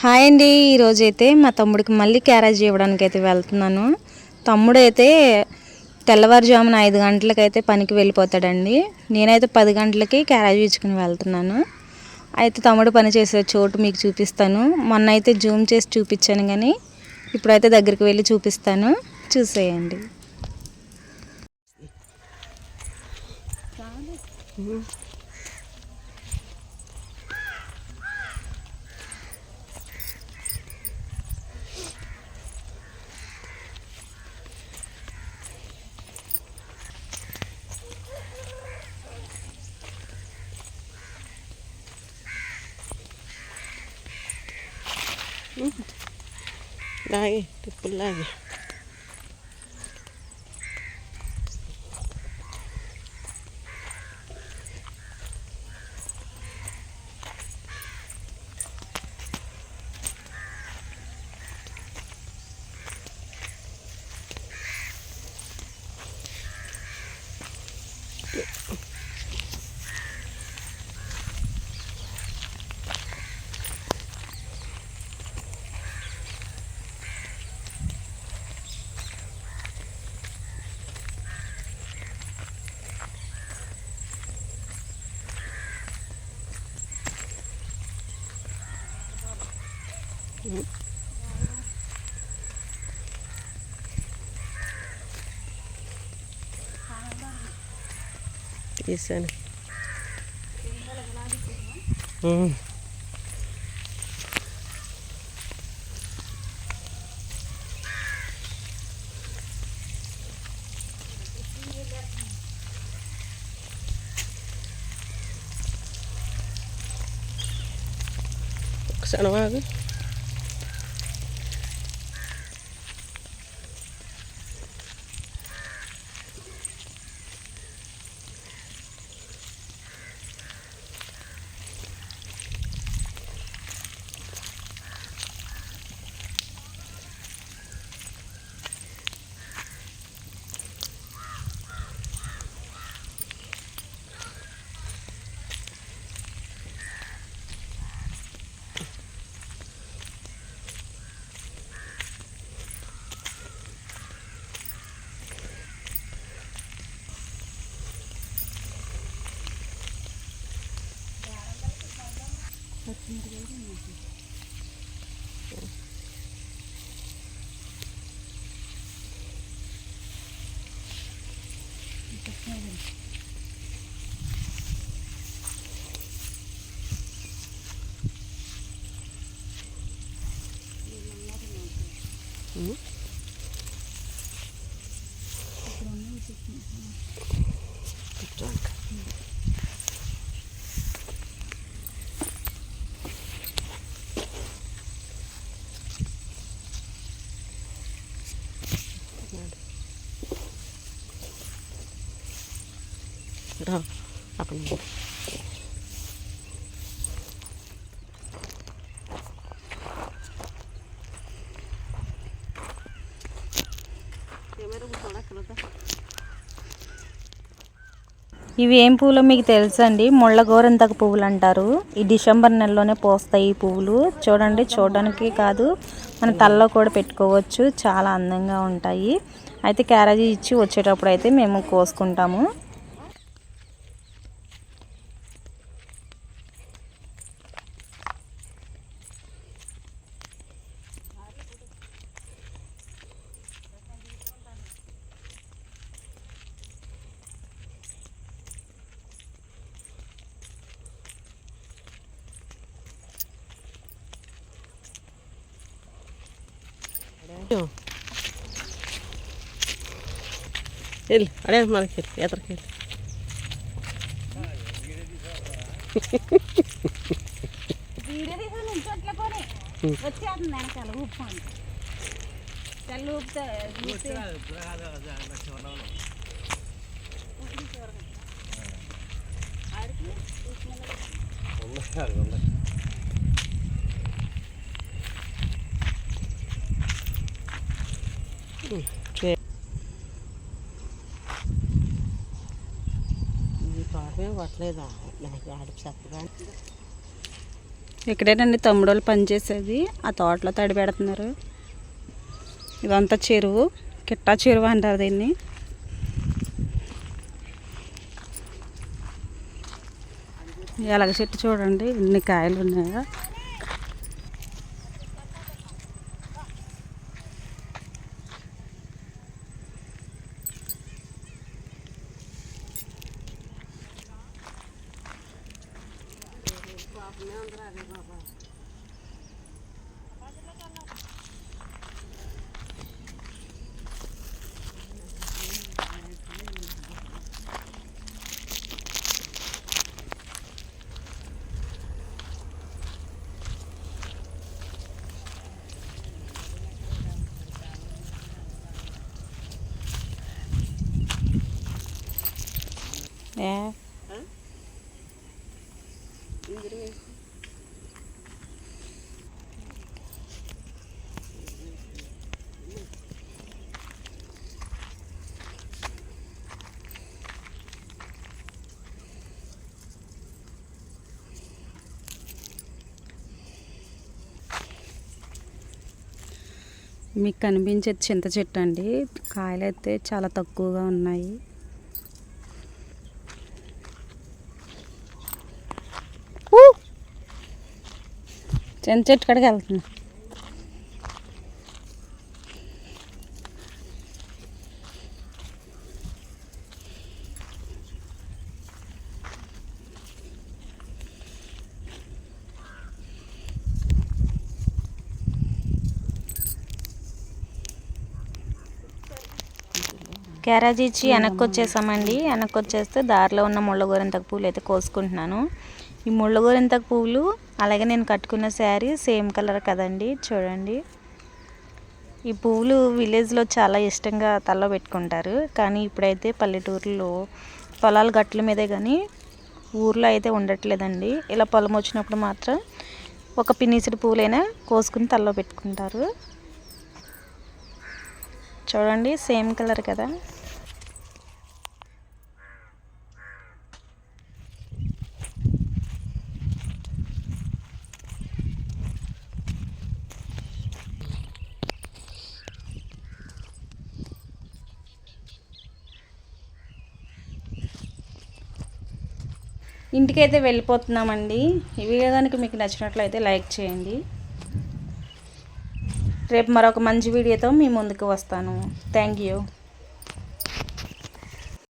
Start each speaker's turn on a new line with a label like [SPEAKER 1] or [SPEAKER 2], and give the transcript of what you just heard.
[SPEAKER 1] Hi అండి. ఈరోజు అయితే మా తమ్ముడికి మళ్ళీ క్యారేజ్ ఇవ్వడానికి అయితే వెళ్తున్నాను. తమ్ముడు అయితే తెల్లవారుజామున ఐదు గంటలకైతే పనికి వెళ్ళిపోతాడండి. నేనైతే పది గంటలకి క్యారేజ్ ఇచ్చుకుని వెళ్తున్నాను. అయితే తమ్ముడు పని చేసే చోటు మీకు చూపిస్తాను. మొన్న అయితే జూమ్ చేసి చూపించాను కానీ ఇప్పుడైతే దగ్గరికి వెళ్ళి చూపిస్తాను. చూసేయండి.
[SPEAKER 2] Hmm. Dahil, tutpul. తీసాను ఉమ్. ఒకసారి Mm-hmm. అక్కడ
[SPEAKER 1] ఇవి ఏం పూలు మీకు తెలుసండి? ముళ్ళ గోరింతకు పువ్వులు అంటారు. ఈ డిసెంబర్ నెలలోనే పోస్తాయి ఈ పువ్వులు. చూడండి చూడడానికి కాదు మన తలలో కూడా పెట్టుకోవచ్చు. చాలా అందంగా ఉంటాయి. అయితే క్యారేజీ ఇచ్చి వచ్చేటప్పుడు అయితే మేము కోసుకుంటాము.
[SPEAKER 2] వెళ్ళు అడే మనకి వెళ్ళు ఎదరికి వెళ్ళు. చే-
[SPEAKER 3] ఇక్కడేనండి తమ్ముడు వాళ్ళు పనిచేసేది ఆ తోటలో తడి పెడుతున్నారు. ఇదంతా చెరువు. కిట్టా చెరువు అంటారు దీన్ని. ఎలాగ చెట్టు చూడండి. ఇన్ని కాయలు ఉన్నాయా ఏ మీకు కనిపించేది చింత చెట్టు అండి. కాయలు అయితే చాలా తక్కువగా ఉన్నాయి. చింత చెట్టు కాడికి వెళ్తున్నా.
[SPEAKER 1] క్యారేజ్ ఇచ్చి వెనక్కి వచ్చేసామండి వెనక్కి వచ్చేస్తే దారిలో ఉన్న ముళ్ళగోరింతకు పూలు అయితే కోసుకుంటున్నాను. ఈ ముళ్ళగోరింతకు పూలు పువ్వులు అలాగే నేను కట్టుకున్న శారీ సేమ్ కలర్ కదండి చూడండి. ఈ పువ్వులు విలేజ్లో చాలా ఇష్టంగా తలలో పెట్టుకుంటారు. కానీ ఇప్పుడైతే పల్లెటూరులో పొలాల గట్ల మీదే కానీ ఊర్లో అయితే ఉండట్లేదండి. ఇలా పొలం వచ్చినప్పుడు మాత్రం ఒక పిన్నిసిడి పువ్వులైనా కోసుకుని తలలో పెట్టుకుంటారు. చూడండి సేమ్ కలర్ కదా. ఇంటికైతే వెళ్ళిపోతున్నామండి. ఈ వీడియో కనుక మీకు నచ్చినట్లయితే లైక్ చేయండి. రేపు మరొక మంచి వీడియోతో మీ ముందుకు వస్తాను. Thank you.